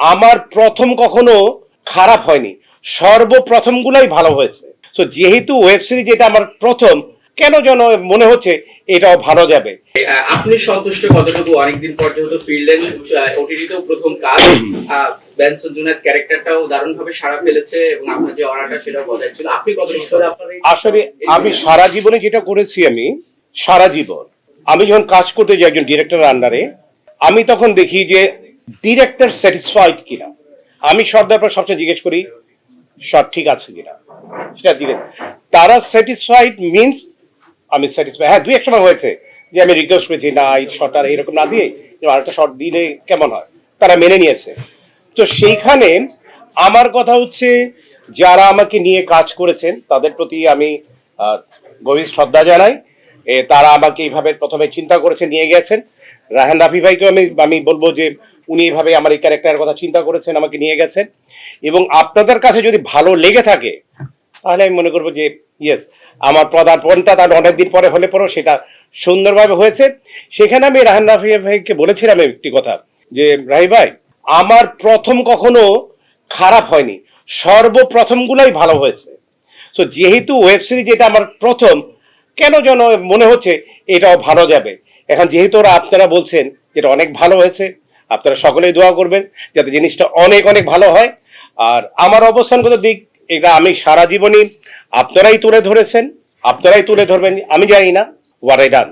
আমার প্রথম কখনো খারাপ হয়নি। সর্বপ্রথম গুলাই ভালো হয়েছে। তো যেহেতু ওয়েব সিরিজ এটা আমার প্রথম কেন যেন মনে হচ্ছে এটাও ভালো যাবে। আপনি সন্তুষ্ট কতটুকু? অনেকদিন পর যেহেতু ফিরলেন ওটিটিতেও প্রথম কাজ। বেনসন জুনের ক্যারেক্টারটাও দারুণ ভাবে সাড়া ফেলেছে এবং আপনার যে অরাটা সেটাও বজায় ছিল। আপনি কতটুকু আসলে আমি সারা জীবনে যেটা করেছি আমি সারা জীবন আমি যখন কাজ করতে যাই একজন ডিরেক্টরের আন্ডারে আমি তখন দেখি যে ডিরেক্টর স্যাটিসফাইড কিনা? আমি সর্দার পর সবসময় জিজ্ঞেস করি, সব ঠিক আছে কিনা? সেটা দিকে তারা স্যাটিসফাইড মিনস আমি স্যাটিসফাই হ্যাঁ দুই এক সময় হয়েছে যে আমি রিকোয়েস্ট করেছি, না, এই শটটা এরকম না দিয়ে, যে আরেকটা শট দিলে কেমন হয়? তারা মেনে নিয়েছে। তো সেইখানে আমার কথা হচ্ছে, যারা আমাকে নিয়ে কাজ করেছেন, তাদের প্রতি আমি গভীর শ্রদ্ধা জানাই। তারা আমাকে এইভাবে প্রথমে চিন্তা করেছে, নিয়ে গেছেন। রাহান রাফি ভাইকে আমি আমি বলব যে উনি এইভাবে আমার এই ক্যারেক্টারের কথা চিন্তা করেছেন, আমাকে নিয়ে গেছেন। এবং আপনাদের কাছে যদি ভালো লেগে থাকে, তাহলে আমি মনে করব যে ইয়েস আমার পদার্পণটা তার অনেকদিন পরে হলে পরেও সেটা সুন্দরভাবে হয়েছে। সেখানে আমি রাহান রাফি ভাইকে বলেছিলাম একটি কথা, যে, রাহি ভাই, আমার প্রথম কখনো খারাপ হয়নি। সর্বপ্রথমগুলাই ভালো হয়েছে। তো যেহেতু ওয়েব সিরিজ এটা আমার প্রথম, কেন যেন মনে হচ্ছে এটাও ভালো যাবে? এখন যেহেতু ওরা আপনারা বলছেন যেটা অনেক ভালো হয়েছে আপনারা সকলেই দোয়া করবেন যাতে জিনিসটা অনেক অনেক ভালো হয়। আর আমার অবস্থানগত দিক, এটা আমি সারা জীবনই আপনারাই তুলে ধরেছেন, আপনারাই তুলে ধরবেন, আমি জানি না ওয়ারাই ডান